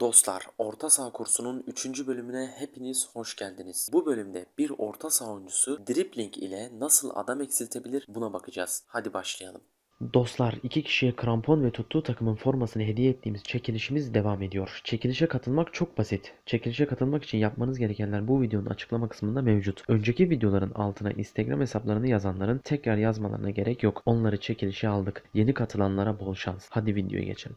Dostlar, Orta Saha kursunun 3. bölümüne hepiniz hoş geldiniz. Bu bölümde bir orta saha oyuncusu dribbling ile nasıl adam eksiltebilir buna bakacağız. Hadi başlayalım. Dostlar, iki kişiye krampon ve tuttuğu takımın formasını hediye ettiğimiz çekilişimiz devam ediyor. Çekilişe katılmak çok basit. Çekilişe katılmak için yapmanız gerekenler bu videonun açıklama kısmında mevcut. Önceki videoların altına Instagram hesaplarını yazanların tekrar yazmalarına gerek yok. Onları çekilişe aldık. Yeni katılanlara bol şans. Hadi videoya geçelim.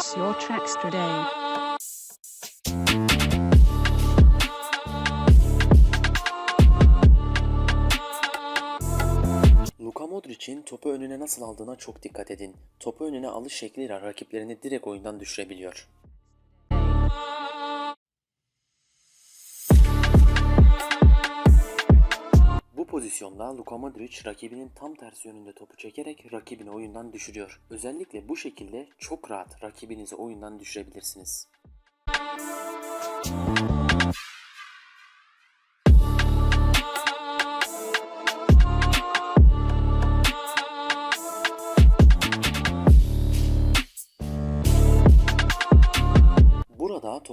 Purchase your tracks today. Luka Modric'in topu önüne nasıl aldığına çok dikkat edin. Topu önüne alış şekliyle rakiplerini direkt oyundan düşürebiliyor. Pozisyonda Luka Modric rakibinin tam tersi yönünde topu çekerek rakibini oyundan düşürüyor. Özellikle bu şekilde çok rahat rakibinizi oyundan düşürebilirsiniz.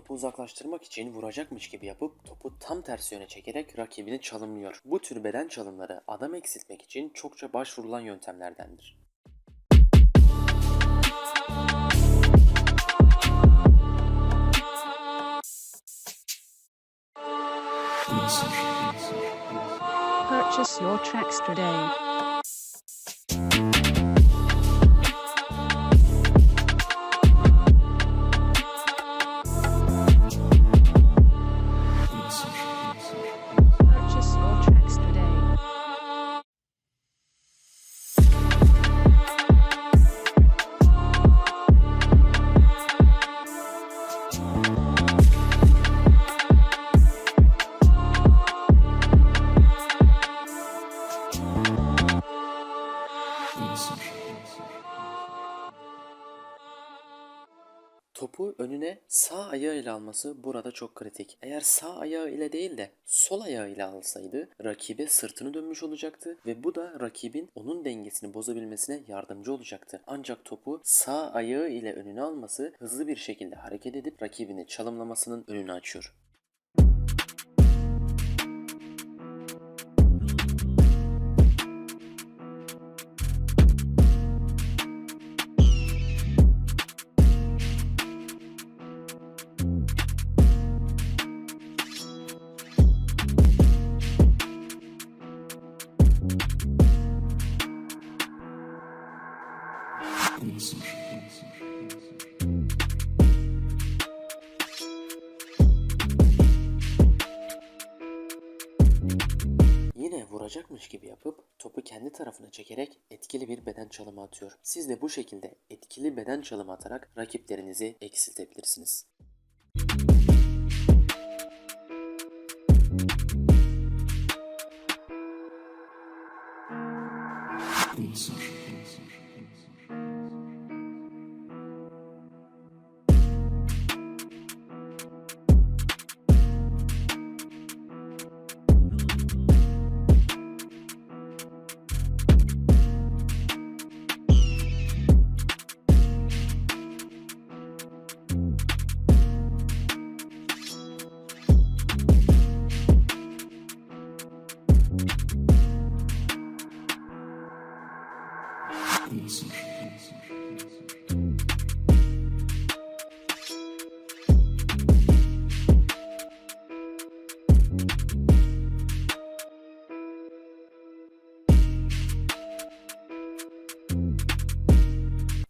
Topu uzaklaştırmak için vuracakmış gibi yapıp topu tam tersi yöne çekerek rakibini çalımlıyor. Bu tür beden çalımları adam eksiltmek için çokça başvurulan yöntemlerdendir. Purchase your tracks today. Önüne sağ ayağıyla alması burada çok kritik. Eğer sağ ayağı ile değil de sol ayağı ile alsaydı rakibe sırtını dönmüş olacaktı ve bu da rakibin onun dengesini bozabilmesine yardımcı olacaktı. Ancak topu sağ ayağı ile önüne alması hızlı bir şekilde hareket edip rakibini çalımlamasının önünü açıyor. Yine vuracakmış gibi yapıp topu kendi tarafına çekerek etkili bir beden çalımı atıyor. Siz de bu şekilde etkili beden çalımı atarak rakiplerinizi eksiltebilirsiniz.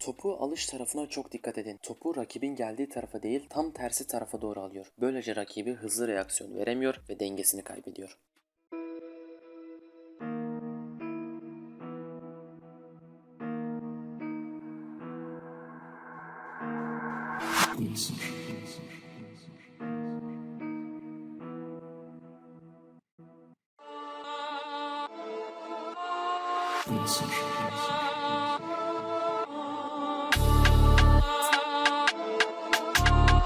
Topu alış tarafına çok dikkat edin. Topu rakibin geldiği tarafa değil tam tersi tarafa doğru alıyor. Böylece rakibi hızlı reaksiyon veremiyor ve dengesini kaybediyor.